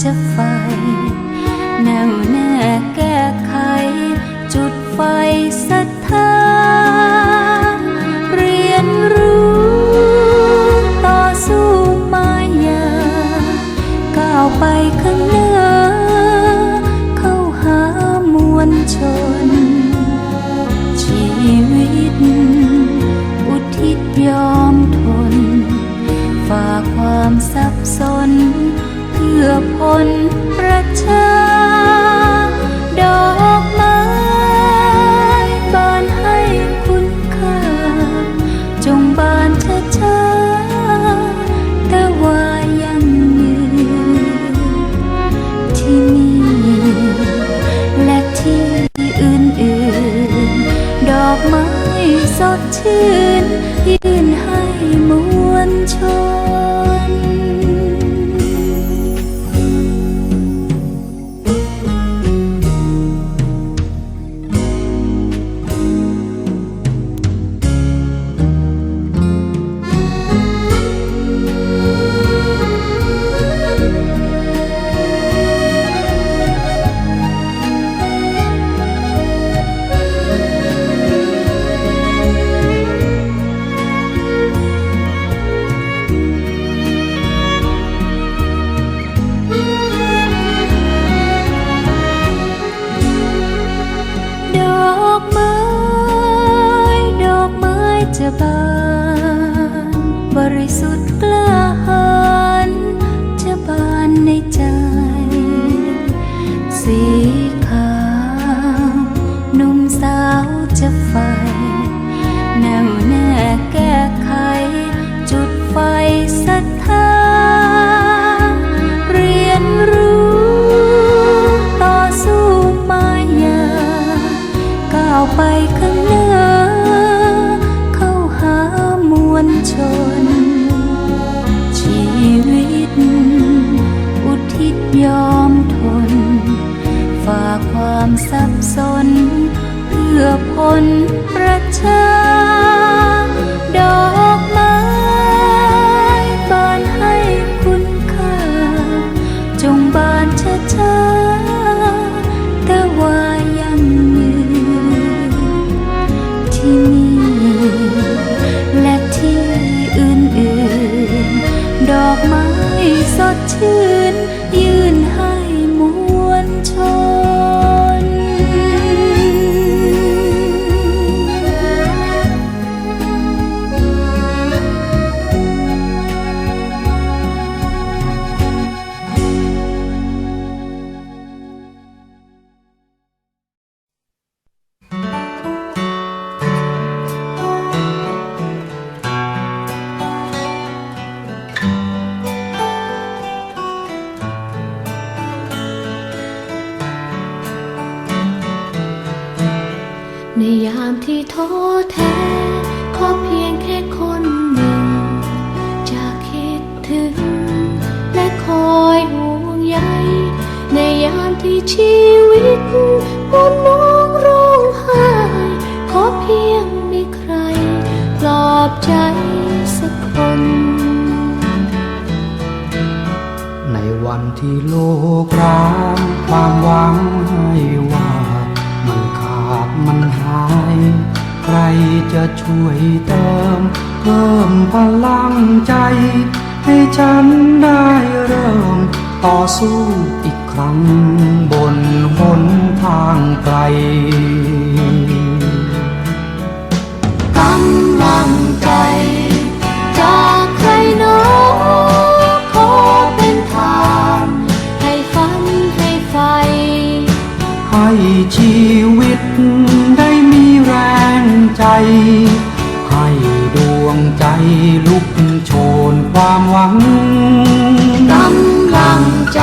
จะไฟแน่วแน่แก้ไข จุดไฟศรัทธาเรียนรู้ ต่อสู้มายา ก้าวไปข้างหน้า เข้าหามวลชน ชีวิต อุทิศยอมทน ฝ่าความสับสน พื่อผลประชา ดอกไม้บานให้คุณค่า จงบานช้าๆแต่ว่ายังยืนที่นี่และที่อื่นๆ ดอกไม้สดชื่น ยื่นให้มวลชน จะบานบริสุทธิ์กล้า ชีวิตมนมองร้องไห้ขอเพียงมีใครปลอบใจสักคน ในวันที่โลกร้างความหวังให้ว่า มันขาดมันหาย ใครจะช่วยเติม เพิ่มพลังใจ ให้ฉันได้เริ่มต่อสู้อีก ครั้งบนหนทางไกลกำลังใจ จากใครหนอขอเป็นทานให้ฝันให้ไฟ ให้ชีวิตได้มีแรงใจ ให้ดวงใจลุกโชนความหวังกำลังใจ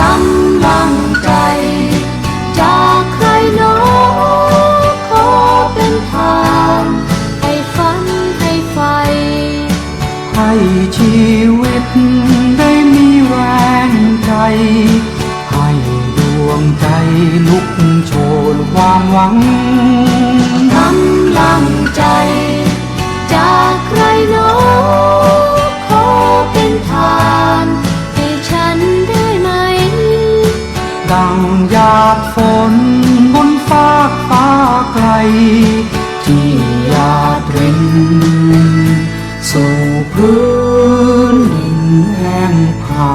กำลังใจ จากใครหนอขอเป็นทางให้ฝันให้ไฟ ให้ชีวิตได้มีแรงใจ ให้ดวงใจลุกโชนความหวังกำลังใจ จากใครหนอขอามให้ฉันได้ไหม ดังหยาดฝนบนฟากฟ้าไกล ที่หยาดรินสู่พื้นดินแห้งผา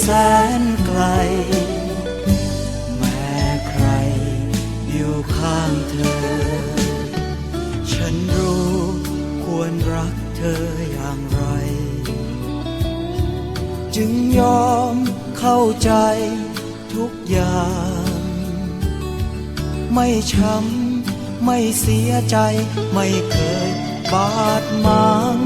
แสนไกล แม้ใครอยู่ข้างเธอ ฉันรู้ควรรักเธออย่างไร จึงยอมเข้าใจทุกอย่าง ไม่ช้ำไม่เสียใจไม่เคยบาดหมาง